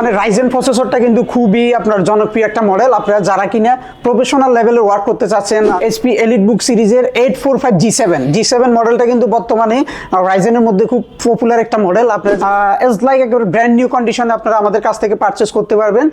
বর্তমানে রাইজেন প্রসেসরটা কিন্তু খুবই আপনার জনপ্রিয় একটা মডেল আপনারা যারা কিনা প্রফেশনাল লেভেলে ওয়ার্ক করতে চাচ্ছেন এসপি এলিট বুক সিরিজের eight four five G seven G seven মডেলটা কিন্তু বর্তমানে রাইজেনের মধ্যে খুব পপুলার একটা মডেল আপনার এস লাইক একেবারে ব্র্যান্ড নিউ কন্ডিশনে আপনারা আমাদের কাছ থেকে পারচেস করতে পারবেন।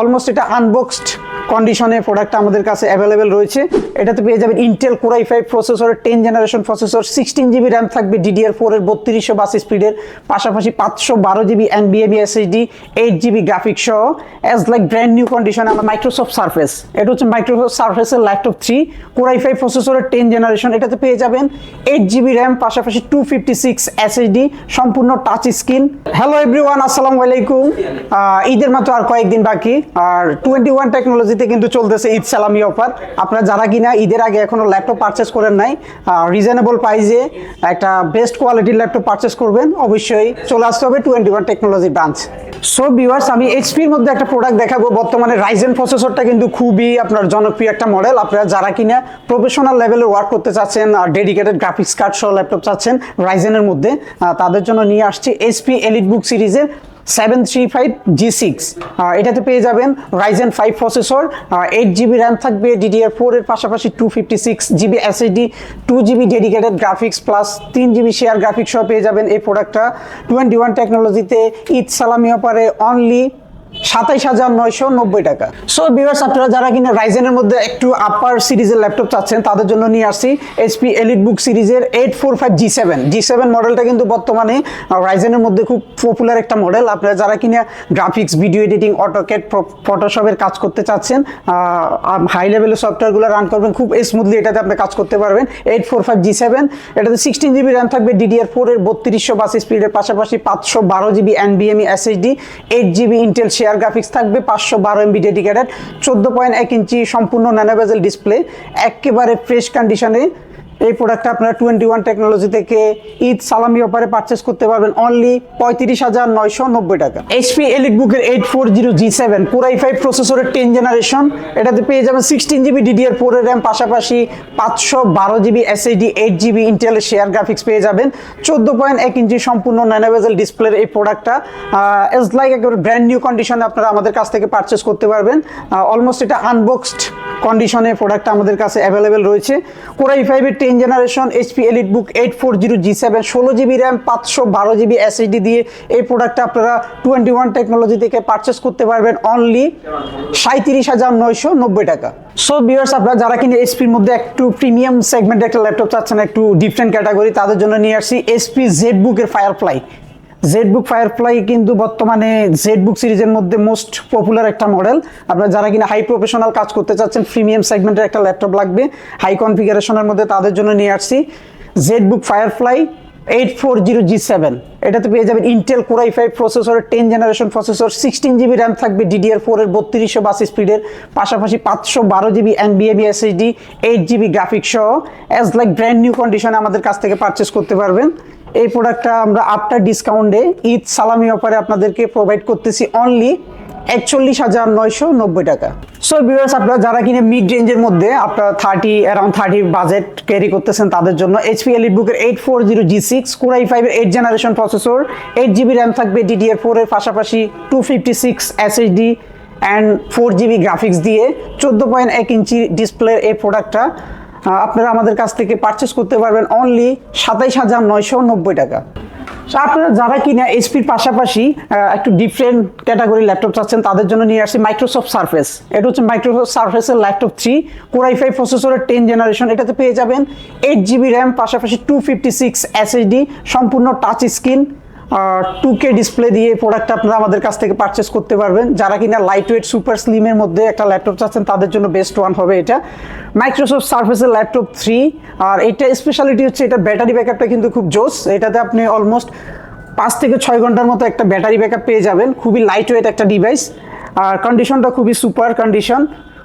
অলমোস্ট এটা আনবক্সড কন্ডিশনে প্রোডাক্টটা আমাদের কাছে অ্যাভেলেবেল রয়েছে। এটাতে পেয়ে যাবেন ইন্টেল কোরাই ফাইভ প্রসেসরের ten generation processor sixteen GB RAM থাকবে ডিডিআর ফোর এর বত্রিশশো বাস স্পিডের পাশাপাশি পাঁচশো বারো GB NVMe SSD eight GB graphics সহ as like brand new condition আমার মাইক্রোসফট সার্ফেস এটা হচ্ছে Microsoft সার্ফেসের laptop three core i five প্রসেসরের টেন জেনারেশন এটাতে পেয়ে যাবেন এইট জিবি র্যাম পাশাপাশি টু ফিফটি সিক্স এসএসডি সম্পূর্ণ টাচ স্ক্রিন হ্যালো এভরিওয়ান আসসালামু আলাইকুম। ঈদের মাত্র আর কয়েকদিন বাকি। আর টোয়েন্টি ওয়ান টেকনোলজিতে কিন্তু চলতেছে ঈদ সালামি অফার। আপনারা যারা কিনা ঈদের আগে এখনও ল্যাপটপ পারচেস করেন নাই রিজনেবল প্রাইসে একটা বেস্ট কোয়ালিটির ল্যাপটপ পারচেস করবেন। অবশ্যই চলে আসতে হবে twenty one technology branch so viewers আমি এইচপির মধ্যে একটা প্রোডাক্ট দেখাবো। বর্তমানে রাইজেন প্রসেসরটা কিন্তু খুবই আপনার জনপ্রিয় একটা মডেল আপনারা যারা কিনা প্রফেশনাল লেভেলে ওয়ার্ক করতে চাচ্ছেন, আর ডেডিকেটেড গ্রাফিক্স কার্ড সহ ল্যাপটপ চাচ্ছেন রাইজেনের মধ্যে তাদের জন্য নিয়ে আসছি এইচপি এলিট বুক সিরিজের seven three five G six এটাতে পেয়ে যাবেন Ryzen five processor eight GB RAM থাকবে ডিডিআর ফোরের পাশাপাশি two fifty six GB SSD two GB dedicated graphics plus তিন জিবি শেয়ার গ্রাফিক্স সহ পেয়ে যাবেন এই প্রোডাক্টটা টোয়েন্টি ওয়ান টেকনোলজিতে ঈদ সালামি অপারে অনলি সাতাইশ হাজার নয়শো নব্বই টাকা। সো ভিউয়ার্স আপনারা যারা কিনা রাইজেনের মধ্যে একটু আপার সিরিজের ল্যাপটপ চাচ্ছেন, তাদের জন্য নিয়ে আসছি এইচপি এলিট বুক সিরিজের eight four five G seven G seven মডেলটা কিন্তু বর্তমানে রাইজেনের মধ্যে খুব পপুলার একটা মডেল আপনারা যারা কিনা গ্রাফিক্স ভিডিও এডিটিং অটোকেট ফটোশপের কাজ করতে চাচ্ছেন হাই লেভেলের সফটওয়্যারগুলো রান করবেন, খুব স্মুথলি এটাতে আপনি কাজ করতে পারবেন। Eight four five G seven এটাতে সিক্সটিন জিবি র্যাম থাকবে ডিডিআর ফোর এর বত্রিশশো বাস স্পিডের পাশাপাশি পাঁচশো বারো GB এনবিএমই SSD eight GB Intel share graphics থাকবে পাঁচশো বারো এমবি ডেডিকেটেড চোদ্দ পয়েন্ট এক ইঞ্চি সম্পূর্ণ ন্যানোবেজেল ডিসপ্লে, একেবারে ফ্রেশ কন্ডিশনে এই প্রোডাক্টটা আপনারা টোয়েন্টি ওয়ান টেকনোলজি থেকে ঈদ সালামি অফারে পারচেস করতে পারবেন অনলি পঁয়ত্রিশ হাজার নয়শো নব্বই টাকা। এইচপি এলিট বুকের eight four zero G seven core i five প্রসেসরের টেন জেনারেশন এটাতে পেয়ে যাবেন সিক্সটিন জিবি ডিডিআর ফোরের র্যাম পাশাপাশি পাঁচশো বারো জিবি এসএসডি এইট জিবি ইন্টেলের শেয়ার গ্রাফিক্স পেয়ে যাবেন। চোদ্দ পয়েন্ট এক ইঞ্চি সম্পূর্ণ ন্যানোভেজেল ডিসপ্লের এই প্রোডাক্টটা এজ লাইক একেবারে ব্র্যান্ড নিউ কন্ডিশনে আপনারা আমাদের কাছ থেকে পারচেস করতে পারবেন। অলমোস্ট এটা আনবক্সড কন্ডিশনে প্রোডাক্টটা আমাদের কাছে অ্যাভেলেবেল রয়েছে। কোরাই ফাইভের ten generation HP EliteBook eight four zero G seven ষোলো জিবি র্যাম পাঁচশো বারো জিবি এসএসডি দিয়ে এই প্রোডাক্টটা আপনারা টোয়েন্টি ওয়ান টেকনোলজি থেকে পারচেস করতে পারবেন অনলি সাঁত্রিশ হাজার নয়শো নব্বই টাকা। সো বিয়ার্স আপনারা যারা কিনা এসপির মধ্যে একটু প্রিমিয়াম সেগমেন্টের একটা ল্যাপটপ চাচ্ছেন, একটু ডিফারেন্ট ক্যাটাগরি তাদের জন্য নিয়ে আসছি এসপি জেড বুকের fire Firefly ZBook Firefly কিন্তু বর্তমানে জেড বুক সিরিজের মধ্যে মোস্ট পপুলার একটা মডেল আপনারা যারা কিনা হাই প্রফেশনাল কাজ করতে চাচ্ছেন প্রিমিয়াম সেগমেন্টের একটা ল্যাপটপ লাগবে। হাই কনফিগারেশনের মধ্যে তাদের জন্য নিয়ে আসছি ZBook Firefly eight four zero G seven এটাতে পেয়ে যাবেন ইন্টেল কোরাই ফাইভ প্রসেসরের ten generation processor sixteen GB RAM থাকবে ডিডিআর ফোর এর বত্রিশশো বাস স্পিডের পাশাপাশি পাঁচশো বারো GB NVMe SSD eight GB graphics সহ। অ্যাজ লাইক ব্র্যান্ড নিউ কন্ডিশনে আমাদের কাছ থেকে পারচেস করতে পারবেন। এই প্রোডাক্টটা আমরা আফটার ডিসকাউন্টে ঈদ সালামি অফারে আপনাদেরকে প্রোভাইড করতেছি অনলি একচল্লিশ হাজার নয়শো নব্বই টাকা। সো ভিউয়ার্স আপনারা যারা কিনে মিড রেঞ্জের মধ্যে, আপনারা thirty around thirty budget carry করতেছেন তাদের জন্য এইচপি এলিট বুকের eight four zero G six core i ফাইভের eight generation processor eight GB RAM থাকবে ডিডিআর ফোরের পাশাপাশি two fifty six SSD and four GB graphics দিয়ে চোদ্দ পয়েন্ট এক ইঞ্চি ডিসপ্লের এই প্রোডাক্টটা আপনারা আমাদের কাছ থেকে পারচেস করতে পারবেন অনলি সাতাইশ হাজার নয়শো নব্বই টাকা। আপনারা যারা কিনা এইচপির পাশাপাশি একটু ডিফারেন্ট ক্যাটাগরি ল্যাপটপ চাচ্ছেন, তাদের জন্য নিয়ে আসছি মাইক্রোসফট সার্ফেস এটা হচ্ছে Microsoft সার্ফেসের laptop three core i five প্রসেসরের টেন জেনারেশন এটাতে পেয়ে যাবেন। এইট জিবি র্যাম পাশাপাশি টু ফিফটি সিক্স এসএসডি সম্পূর্ণ touch screen two K display দিয়ে প্রোডাক্ট আপনারা আমাদের কাছ থেকে পারচেস করতে পারবেন। যারা কিনা লাইট ওয়েট সুপার স্লিমের মধ্যে একটা ল্যাপটপ চাচ্ছেন, তাদের জন্য বেস্ট ওয়ান হবে এটা। মাইক্রোসফট সার্ফেসের ল্যাপটপ থ্রি আর এটা স্পেশালিটি হচ্ছে এটা ব্যাটারি ব্যাকআপটা কিন্তু খুব জোস। এটাতে আপনি অলমোস্ট পাঁচ থেকে ছয় ঘণ্টার মতো একটা ব্যাটারি ব্যাকআপ পেয়ে যাবেন। খুবই লাইট ওয়েট একটা ডিভাইস আর কন্ডিশনটা খুবই সুপার কন্ডিশন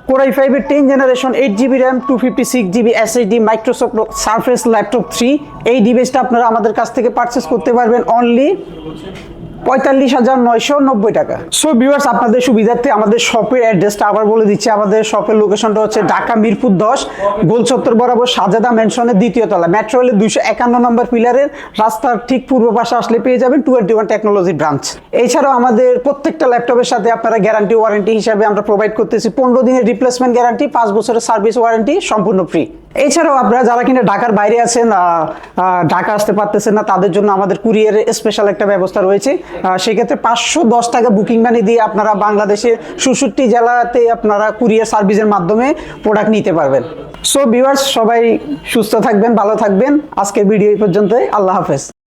কোরাই ফাইভের ten generation eight GB RAM two fifty six GB SSD Microsoft Surface laptop three এই ডিভাইসটা আপনারা আমাদের কাছ থেকে পারচেস করতে পারবেন অনলি পঁয়তাল্লিশ হাজার নয়শো নব্বই টাকা। সো ভিউয়ার্স আপনাদের সুবিধার্থে আমাদের শপের অ্যাড্রেসটা আবার বলে দিচ্ছি। আমাদের শপের লোকেশনটা হচ্ছে ঢাকা মিরপুর দশ গোল চত্বর বরাবর সাজাদা মেনশনের দ্বিতীয় তলা। মেট্রো রেলের দুইশো একান্ন নম্বর পিলারের রাস্তার ঠিক পূর্ব পাশে আসলে পেয়ে যাবেন টোয়েন্টি ওয়ান টেকনোলজি ব্রাঞ্চ এছাড়াও আমাদের প্রত্যেকটা ল্যাপটপের সাথে আপনারা গ্যারান্টি ওয়ারেন্টি হিসাবে আমরা প্রোভাইড করতেছি। পনেরো দিনের রিপ্লেসমেন্ট গ্যারান্টি পাঁচ বছরের সার্ভিস ওয়ারেন্টি সম্পূর্ণ ফ্রি এছাড়াও আপনারা যারা কিনা ঢাকার বাইরে আছেন ঢাকা আসতে পারতেছেন না, তাদের জন্য আমাদের কুরিয়ারের স্পেশাল একটা ব্যবস্থা রয়েছে। সেক্ষেত্রে পাঁচশো দশ টাকা বুকিং মানি দিয়ে আপনারা বাংলাদেশের সুষট্টি জেলাতে আপনারা কুরিয়ার সার্ভিসের মাধ্যমে প্রোডাক্ট নিতে পারবেন। সো ভিউয়ার্স সবাই সুস্থ থাকবেন, ভালো থাকবেন। আজকের ভিডিও এই পর্যন্তই। আল্লাহ হাফেজ।